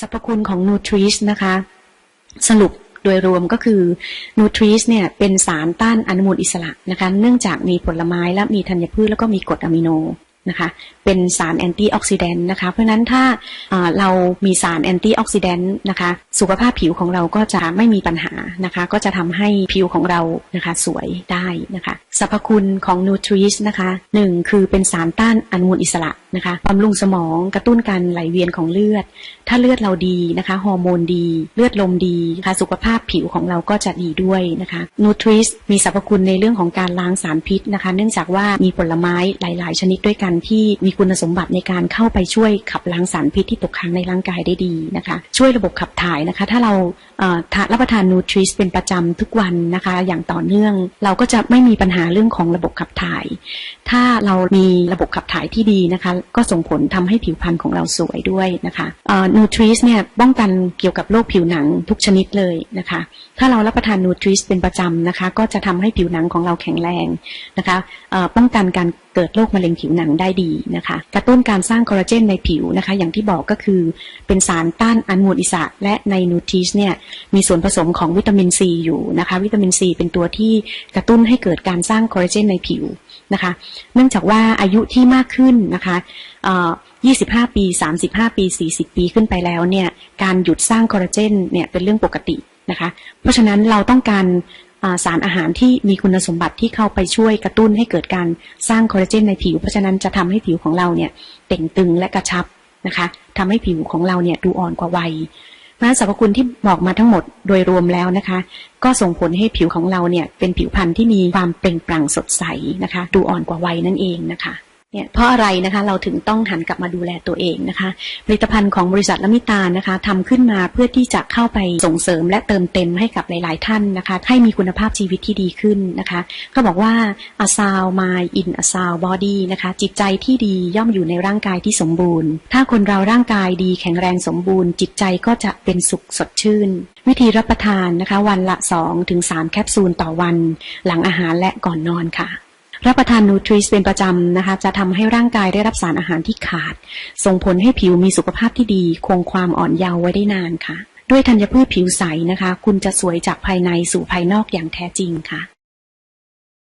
สรรพคุณของนูทริสนะคะ สรุปโดยรวมก็คือนูทริสเนี่ยเป็นสารต้านอนุมูลอิสระนะคะเนื่องจากมีผลไม้และมีธัญพืชแล้วก็มีกรดอะมิโนนะคะเป็นสารแอนตี้ออกซิแดนต์นะคะเพราะนั้นถ้าอ่าเรามีสารแอนตี้ออกซิแดนต์นะคะสุขภาพผิวของเราก็จะไม่มีปัญหานะคะก็จะทำให้ผิวของเรานะคะสวยได้นะคะ สรรพคุณของนูทริสนะคะหนึ่งคือเป็นสารต้านอนุมูลอิสระนะคะบำรุงสมองกระตุ้นการไหลเวียนของเลือด ถ้าเลือดเราดีนะคะฮอร์โมนดี เลือดลมดีนะคะสุขภาพผิวของเราก็จะดีด้วยนะคะนูทริสมีสรรพคุณในเรื่องของการล้างสารพิษนะคะ เนื่องจากว่ามีผลไม้หลาย ๆ ชนิดด้วยกันที่มีคุณสมบัติในการเข้าไปช่วยขับล้างสารพิษที่ตกค้างในร่างกายได้ดีนะคะ ช่วยระบบขับถ่ายนะคะ ถ้าเราทานรับประทานนูทริสเป็นประจำทุกวันนะคะ อย่างต่อเนื่องเราก็จะไม่มีปัญหาเรื่องของระบบขับถ่าย ถ้าเรามีระบบขับถ่ายที่ดีนะคะ ก็ส่งผลทำให้ผิวพรรณของเราสวยด้วยนะคะนูทริสเนี่ยป้องกันเกี่ยวกับโรคผิวหนังทุกชนิดเลยนะคะ ถ้าเรารับประทานนูทริสเป็นประจำนะคะ ก็จะทำให้ผิวหนังของเราแข็งแรงนะคะเอ่อป้องกันการเกิดโรคมะเร็งผิวหนังได้ดีนะคะ กระตุ้นการสร้างคอลลาเจนในผิวนะคะ อย่างที่บอกก็คือเป็นสารต้านอนุมูลอิสระ และในนูทริสเนี่ยมีส่วนผสมของวิตามินซีอยู่นะคะ วิตามินซีเป็นตัวที่กระตุ้นให้เกิดการสร้างางคอลลาเจนในผิวนะคะ เนื่องจากว่าอายุที่มากขึ้นนะคะ25 ปี 35 ปี 40 ปีขึ้นไปแล้วเนี่ยการหยุดสร้างคอลลาเจนเนี่ยเป็นเรื่องปกตินะคะ เพราะฉะนั้นเราต้องการสารอาหารที่มีคุณสมบัติที่เข้าไปช่วยกระตุ้นให้เกิดการสร้างคอลลาเจนในผิว เพราะฉะนั้นจะทำให้ผิวของเราเนี่ยเต่งตึงและกระชับนะคะทำให้ผิวของเราเนี่ยดูอ่อนกว่าวัย เพราะฉะนั้นสรรพคุณที่บอกมาทั้งหมดโดยรวมแล้วนะคะ ก็ส่งผลให้ผิวของเราเนี่ยเป็นผิวพรรณที่มีความเปล่งปลั่งสดใสนะคะ ดูอ่อนกว่าวัยนั่นเองนะคะ เนี่ยเพราะอะไรนะคะเราถึงต้องหันกลับมาดูแลตัวเองนะคะผลิตภัณฑ์ของบริษัทละมิตานะคะทำขึ้นมาเพื่อที่จะเข้าไปส่งเสริมและเติมเต็มให้กับหลาย ๆ ท่านนะคะให้มีคุณภาพชีวิตที่ดีขึ้นนะคะก็บอกว่า a sound mind in a sound body นะคะจิตใจที่ดีย่อมอยู่ในร่างกายที่สมบูรณ์ ถ้าคนเราร่างกายดีแข็งแรงสมบูรณ์ จิตใจก็จะเป็นสุขสดชื่น วิธีรับประทานนะคะวันละ2ถึง3แคปซูลต่อวัน หลังอาหารและก่อนนอนค่ะ รับประทานนูทริสเป็นประจำนะคะ จะทำให้ร่างกายได้รับสารอาหารที่ขาด ส่งผลให้ผิวมีสุขภาพที่ดี คงความอ่อนเยาว์ไว้ได้นานค่ะ ด้วยธัญพืชผิวใสนะคะ คุณจะสวยจากภายในสู่ภายนอกอย่างแท้จริงค่ะ